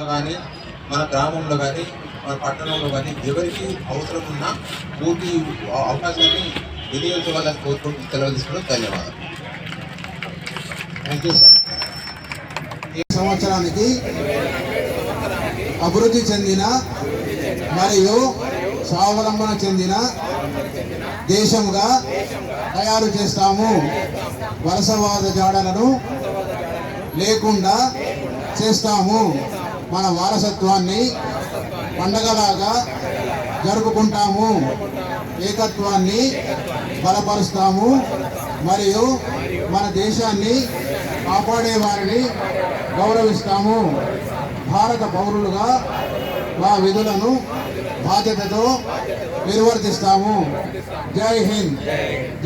ఊర్లో కానీ మన గ్రామంలో కానీ మన పట్టణంలో కానీ ఎవరికి అవసరం ఉన్న పూర్తి అవకాశాన్ని వినియోగించుకోవాలని కోరుకుంటూ సెలవు ధన్యవాదాలు. థ్యాంక్ యూ సార్ ఈ సంవత్సరానికి అభివృద్ధి చెందిన మరియు స్వావలంబన చెందిన దేశంగా తయారు చేస్తాము వలసవాద జాడలను లేకుండా చేస్తాము. మన వారసత్వాన్ని పండగలాగా జరుపుకుంటాము. ఏకత్వాన్ని బలపరుస్తాము. మరియు మన దేశాన్ని కాపాడే వారిని గౌరవిస్తాము. భారత పౌరులుగా మా విధులను బాధ్యతతో నిర్వర్తిస్తాము. జై హింద్.